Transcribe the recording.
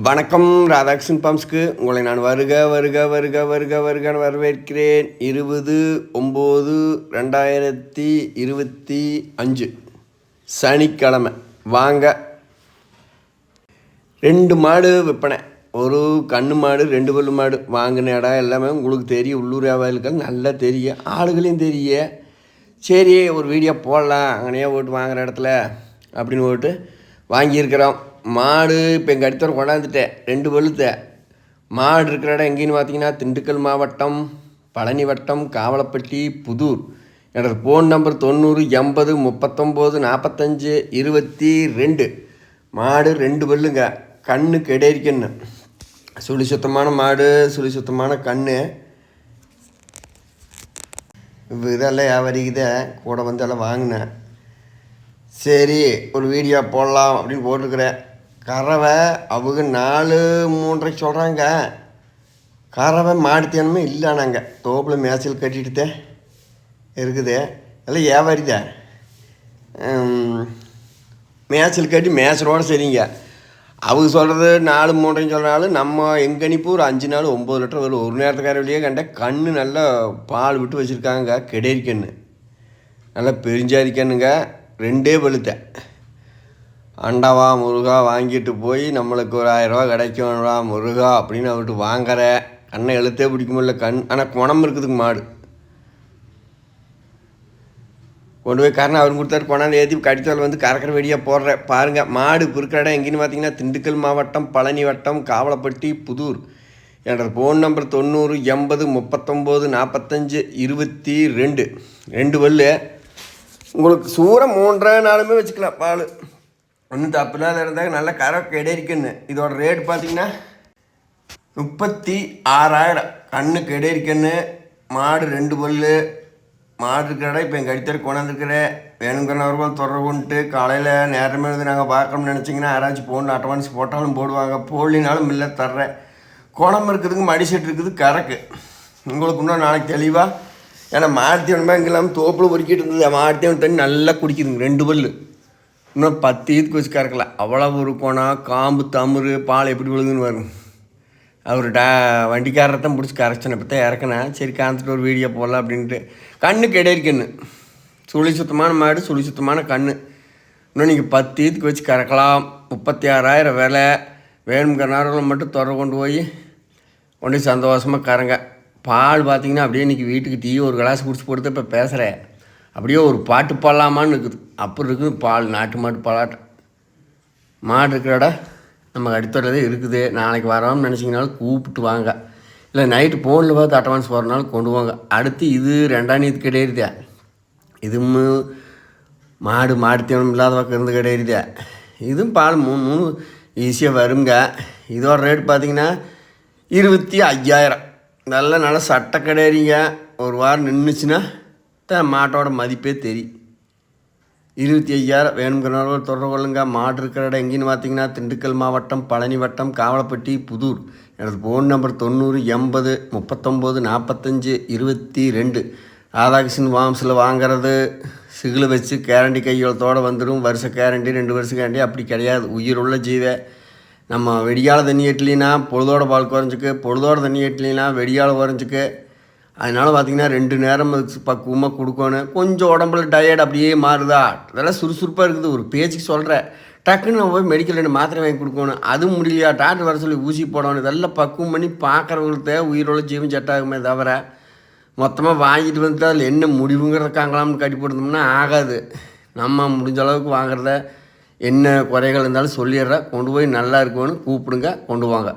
வணக்கம் ராதாகிருஷ்ணன் பம்ஸ்க்கு. உங்களை நான் வருக வருக வருக வருக வருகன்னு வரவேற்கிறேன். இருபது ஒம்பது ரெண்டாயிரத்தி இருபத்தி அஞ்சு. சனிக்கிழமை. வாங்க. ரெண்டு மாடு விற்பனை. ஒரு கண்ணு மாடு ரெண்டு பல்லு மாடு. வாங்கின இடம் எல்லாமே உங்களுக்கு தெரியும். உள்ளூர் வியாபாரிகள் நல்லா தெரியும். ஆளுகளையும் தெரிய சரி ஒரு வீடியோ போடலாம். அங்கனையே ஓட்டு வாங்குற இடத்துல அப்படின்னு ஓட்டு வாங்கியிருக்கிறோம். மாடு இப்போ எங்கள் அடுத்தவரை கொண்டாந்துட்டேன். ரெண்டு பழுத்த மாடு இருக்கிற இடம் எங்கேன்னு பார்த்தீங்கன்னா திண்டுக்கல் மாவட்டம் பழனி வட்டம் காவலப்பட்டி புதூர். என்னோடய ஃபோன் நம்பர் தொண்ணூறு எண்பது முப்பத்தொம்போது நாற்பத்தஞ்சு இருபத்தி ரெண்டு. மாடு ரெண்டு பல்லுங்க கண்ணு கெடேரிக்கண்ணு. சுழி சுத்தமான மாடு சுழி சுத்தமான கண்ணு. இதெல்லாம் வியாபாரிக்குதே கூட வந்து எல்லாம் வாங்கினேன். சரி ஒரு வீடியோ போடலாம் அப்படின்னு போட்டிருக்கிறேன். கறவை அவங்க நாலு மூன்றரைக்கு சொல்கிறாங்க கறவை மாடுத்தியானமே இல்லை நாங்கள் தோப்பில் மேய்ச்சல் கட்டிட்டு இருக்குது. எல்லாம் வியாபாரிதான் மேய்ச்சல் கட்டி மேய்ச்சலோடு சரிங்க அவங்க சொல்கிறது நாலு மூன்றைன்னு சொல்கிறனாலும் நம்ம எங்கள் அனுப்பி ஒரு அஞ்சு நாள் ஒம்பது லிட்டர் வரும் ஒரு நேரத்துக்கார வழியே கண்ட கண் நல்லா பால் விட்டு வச்சுருக்காங்க. கெடேரி கன்று நல்லா பெருஞ்சாதி கண்ணுங்க ரெண்டே பழுத்தேன் அண்டவா முருகா வாங்கிட்டு போய் நம்மளுக்கு ஒரு ஆயிரரூவா கிடைக்கும்டா முருகா அப்படின்னு அவர்கிட்ட வாங்குற. கண்ணை எழுத்தே பிடிக்க முடியல கண். ஆனால் குணம் இருக்குதுங்க மாடு. கொண்டு போய் காரணம் அவர் கொடுத்தாரு. கொண்டாந்து ஏற்றி கடித்தால் வந்து கறக்கிற வெடியாக போடுற. பாருங்கள் மாடு இருக்கிற இடம் எங்கேன்னு பார்த்தீங்கன்னா திண்டுக்கல் மாவட்டம் பழனி வட்டம் காவலப்பட்டி புதூர். என்ற ஃபோன் நம்பர் தொண்ணூறு எண்பது முப்பத்தொம்போது நாற்பத்தஞ்சு இருபத்தி ரெண்டு. ரெண்டு வல்லு உங்களுக்கு சூரம் மூன்றரை நாளுமே வச்சுக்கலாம் பால். ஒன்றும் தப்புலாம் இருந்தாங்க நல்ல கரை கெடேரிக்கன்னு இதோட ரேட் பார்த்தீங்கன்னா முப்பத்தி ஆறாயிரம் கண்ணு கெடேரிக்கன்னு மாடு ரெண்டு பல்லு. மாடு இருக்கிறடா இப்போ எங்கள் அடித்தர் கொண்டாந்துருக்கிறேன் வேணுங்கிறவர்கள் தொடர்புன்ட்டு காலையில் நேரமே வந்து நாங்கள் பார்க்கணும்னு நினச்சிங்கன்னா யாராச்சும் போகணும் அட்வான்ஸ் போட்டாலும் போடுவாங்க. போடலினாலும் இல்லை தர்றேன். குணம் இருக்குதுங்க மடிசெட் இருக்குது கறக்கு. உங்களுக்கு இன்னும் நாளைக்கு தெளிவாக ஏன்னா மாடுத்தீவனமே இங்கே இல்லாமல் தோப்பில் பொறுக்கிட்டு இருந்தது. மாடுத்தீவன் தண்ணி நல்லா குடிக்குதுங்க ரெண்டு பல்லு. இன்னும் பத்து ஈத்துக்கு வச்சு கறக்கல அவ்வளோ ஊருக்கு போனால் காம்பு தமுறு பால் எப்படி விழுதுன்னு வரும் அவர் டா வண்டிக்காரரை தான் பிடிச்சி கரைச்சனை இப்போ தான் இறக்குனேன். சரி காந்துட்டு ஒரு வீடியோ போடலாம் அப்படின்ட்டு. கண்ணு. கிடையிருக்குன்னு சுழி சுத்தமான மாடு சுழி சுத்தமான கண் இன்னும் நீங்கள் பத்து ஈத்துக்கு வச்சு கறக்கலாம். முப்பத்தி ஆறாயிரம் விலை. வேணுங்கிற நேரம் மட்டும் துறை கொண்டு போய் கொண்டு போய் சந்தோஷமாக கறங்க. பால் பார்த்தீங்கன்னா அப்படியே இன்றைக்கி வீட்டுக்கு டீ ஒரு கிளாஸ் குடிச்சு போட்டு இப்போ பேசுகிறேன் அப்படியே ஒரு பாட்டு பாடலாமான்னு இருக்குது. அப்புறம் இருக்குது பால் நாட்டு மாட்டு பாலாட்டம். மாடு இருக்கிற இடம் நம்ம அடுத்தது இருக்குது. நாளைக்கு வரோம்னு நினச்சிங்கனாலும் கூப்பிட்டு வாங்க. இல்லை நைட்டு ஃபோனில் பார்த்து அட்வான்ஸ் போகிறனாலும் கொண்டு வாங்க அடுத்து இது ரெண்டாம் நீதி கிடையாதுதா இதுவும் மாடு மாடு தீவனம் இல்லாத பக்கம் இருந்து கிடையாதுதா இதுவும் பால் மூணு மூணு ஈஸியாக வருங்க. இதோட ரேட் பார்த்தீங்கன்னா இருபத்தி ஐயாயிரம். நல்ல நல்ல சட்டை கிடையாதுங்க ஒரு வாரம் நின்றுச்சுன்னா மாட்டோட மதிப்பே தெரியும் இருபத்தி ஐயாயிரம் வேணுங்கிறவர்கள் தொடர்பு கொள்ளுங்க. மாடு இருக்கிற இடம் எங்கேன்னு பார்த்தீங்கன்னா திண்டுக்கல் மாவட்டம் பழனி வட்டம் காவலப்பட்டி புதூர். எனது ஃபோன் நம்பர் தொண்ணூறு எண்பது முப்பத்தொம்போது நாற்பத்தஞ்சு இருபத்தி ரெண்டு. ராதாகிருஷ்ணன் வாம்ஸில் வாங்குறது சிகில் வச்சு கேரண்டி கையெழுத்தோடு வந்துடும். வருஷ கேரண்டி ரெண்டு வருஷம் கேரண்டி அப்படி கிடையாது. உயிருள்ள ஜீவை. நம்ம வெடியால் தண்ணி எட்டலினா பொழுதோட பால் குறைஞ்சிக்கு பொழுதோட தண்ணி எட்டலினா வெடியால் குறைஞ்சிக்கு அதனால் பார்த்திங்கன்னா ரெண்டு நேரம் பக்குவமாக கொடுக்கணும். கொஞ்சம் உடம்புல டயர்ட் அப்படியே மாறுதா? அதெல்லாம் சுறுசுறுப்பாக இருக்குது. ஒரு பேச்சுக்கு சொல்கிறேன் டக்குன்னு நம்ம போய் மெடிக்கல் ரெண்டு மாத்திரை வாங்கி கொடுக்கணும். அதுவும் முடியலையா? டாக்டர் வர சொல்லி ஊசி போடணும். இதெல்லாம் பக்குவம் பண்ணி பார்க்குறவங்களுக்கு உயிரோட ஜீவன் செட்டாகுமே தவிர மொத்தமாக வாங்கிட்டு வந்து அதில் என்ன முடிவுங்கிறக்காங்களாம்னு கட்டி போட்டிருந்தோம்னா ஆகாது. நம்ம முடிஞ்ச அளவுக்கு வாங்குறத என்ன குறைகள் இருந்தாலும் சொல்லிடுறேன். கொண்டு போய் நல்லா இருக்கும்னு கூப்பிடுங்க. கொண்டு வாங்க.